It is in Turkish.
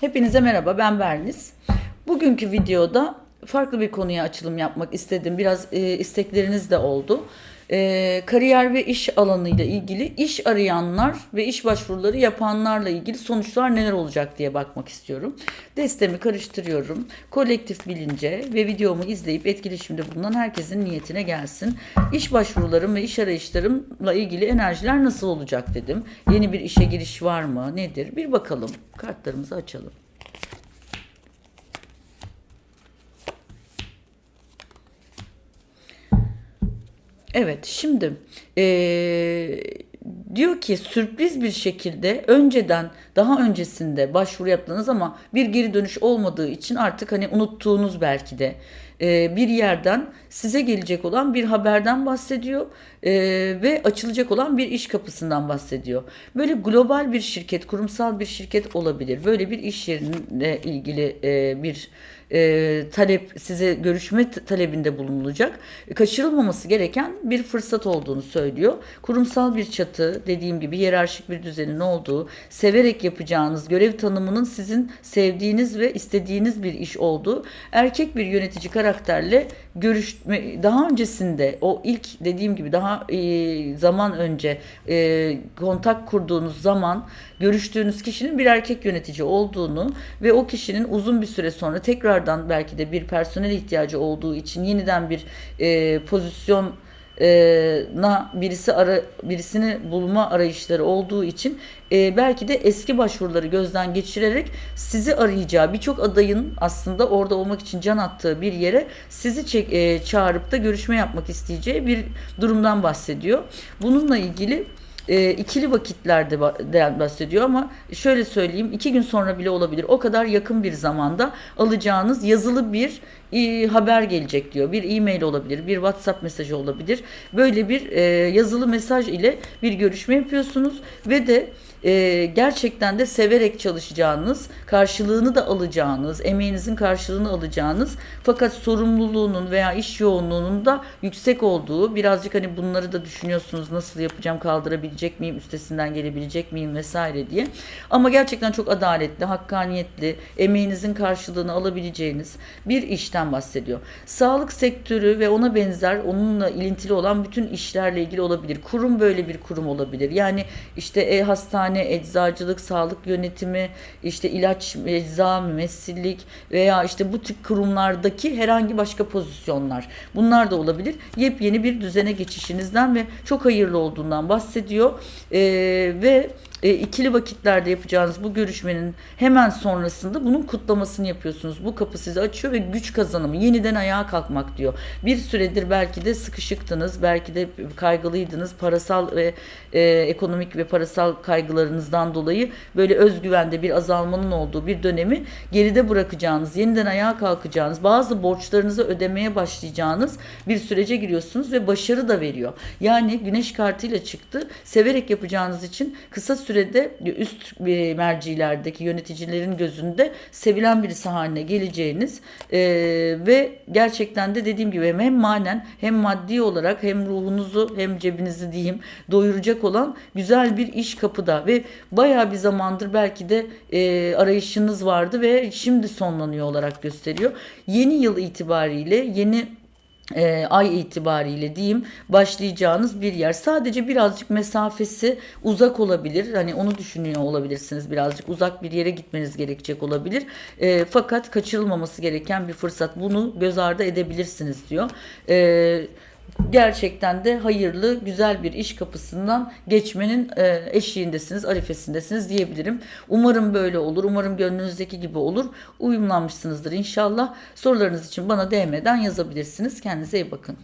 Hepinize merhaba ben Berniz. Bugünkü videoda farklı bir konuya açılım yapmak istedim. Biraz e, istekleriniz de oldu. E, kariyer ve iş alanıyla ilgili iş arayanlar ve iş başvuruları yapanlarla ilgili sonuçlar neler olacak diye bakmak istiyorum. Destemi karıştırıyorum. Kolektif bilince ve videomu izleyip etkileşimde bulunan herkesin niyetine gelsin. İş başvurularım ve iş arayışlarımla ilgili enerjiler nasıl olacak dedim. Yeni bir işe giriş var mı? Nedir? Bir bakalım. Kartlarımızı açalım. Evet, şimdi eee, diyor ki sürpriz bir şekilde önceden daha öncesinde başvuru yaptınız ama bir geri dönüş olmadığı için artık hani unuttuğunuz belki de eee, bir yerden size gelecek olan bir haberden bahsediyor eee, ve açılacak olan bir iş kapısından bahsediyor. Böyle global bir şirket, kurumsal bir şirket olabilir. Böyle bir iş yerine ilgili eee, bir e, talep size görüşme talebinde bulunulacak. Kaçırılmaması gereken bir fırsat olduğunu söylüyor. Kurumsal bir çatı, dediğim gibi hiyerarşik bir düzenin olduğu, severek yapacağınız görev tanımının sizin sevdiğiniz ve istediğiniz bir iş olduğu, erkek bir yönetici karakterle görüşme daha öncesinde o ilk dediğim gibi daha e, zaman önce e, kontak kurduğunuz zaman görüştüğünüz kişinin bir erkek yönetici olduğunu ve o kişinin uzun bir süre sonra tekrardan belki de bir personel ihtiyacı olduğu için yeniden bir e, pozisyon birisi ara birisini bulma arayışları olduğu için e, belki de eski başvuruları gözden geçirerek sizi arayacağı birçok adayın aslında orada olmak için can attığı bir yere sizi çek, e, çağırıp da görüşme yapmak isteyeceği bir durumdan bahsediyor. Bununla ilgili e, ikili vakitlerde ba- de bahsediyor ama şöyle söyleyeyim iki gün sonra bile olabilir. O kadar yakın bir zamanda alacağınız yazılı bir e, haber gelecek diyor. Bir e-mail olabilir, bir WhatsApp mesajı olabilir. Böyle bir e, yazılı mesaj ile bir görüşme yapıyorsunuz ve de e, gerçekten de severek çalışacağınız, karşılığını da alacağınız, emeğinizin karşılığını alacağınız fakat sorumluluğunun veya iş yoğunluğunun da yüksek olduğu, birazcık hani bunları da düşünüyorsunuz nasıl yapacağım, kaldırabilecek miyim, üstesinden gelebilecek miyim vesaire diye. Ama gerçekten çok adaletli, hakkaniyetli, emeğinizin karşılığını alabileceğiniz bir işten bahsediyor. Sağlık sektörü ve ona benzer, onunla ilintili olan bütün işlerle ilgili olabilir. Kurum böyle bir kurum olabilir. Yani işte e, hastane, eczacılık, sağlık yönetimi, işte ilaç, ecza, mümessillik veya işte bu tip kurumlardaki herhangi başka pozisyonlar. Bunlar da olabilir. Yepyeni bir düzene geçişinizden ve çok hayırlı olduğundan bahsediyor. Ee, ve e, ikili vakitlerde yapacağınız bu görüşmenin hemen sonrasında bunun kutlamasını yapıyorsunuz. Bu kapı size açıyor ve güç kazanımı, yeniden ayağa kalkmak diyor. Bir süredir belki de sıkışıktınız, belki de kaygılıydınız. Parasal ve e, ekonomik ve parasal kaygılarınızdan dolayı böyle özgüvende bir azalmanın olduğu bir dönemi geride bırakacağınız, yeniden ayağa kalkacağınız, bazı borçlarınızı ödemeye başlayacağınız bir sürece giriyorsunuz ve başarı da veriyor. Yani güneş kartıyla çıktı. Severek yapacağınız için kısa sürede üst bir mercilerdeki yöneticilerin gözünde sevilen birisi haline geleceğiniz e, ve gerçekten de dediğim gibi hem manen hem maddi olarak hem ruhunuzu hem cebinizi diyeyim doyuracak olan güzel bir iş kapıda ve bayağı bir zamandır belki de e, arayışınız vardı ve şimdi sonlanıyor olarak gösteriyor. Yeni yıl itibariyle yeni e, ay itibariyle diyeyim başlayacağınız bir yer. Sadece birazcık mesafesi uzak olabilir. Hani onu düşünüyor olabilirsiniz birazcık. Uzak bir yere gitmeniz gerekecek olabilir. E, fakat kaçırılmaması gereken bir fırsat. Bunu göz ardı edebilirsiniz diyor. E, gerçekten de hayırlı, güzel bir iş kapısından geçmenin e, eşiğindesiniz, arifesindesiniz diyebilirim. Umarım böyle olur. Umarım gönlünüzdeki gibi olur. Uyumlanmışsınızdır inşallah. Sorularınız için bana DM'den yazabilirsiniz. Kendinize iyi bakın.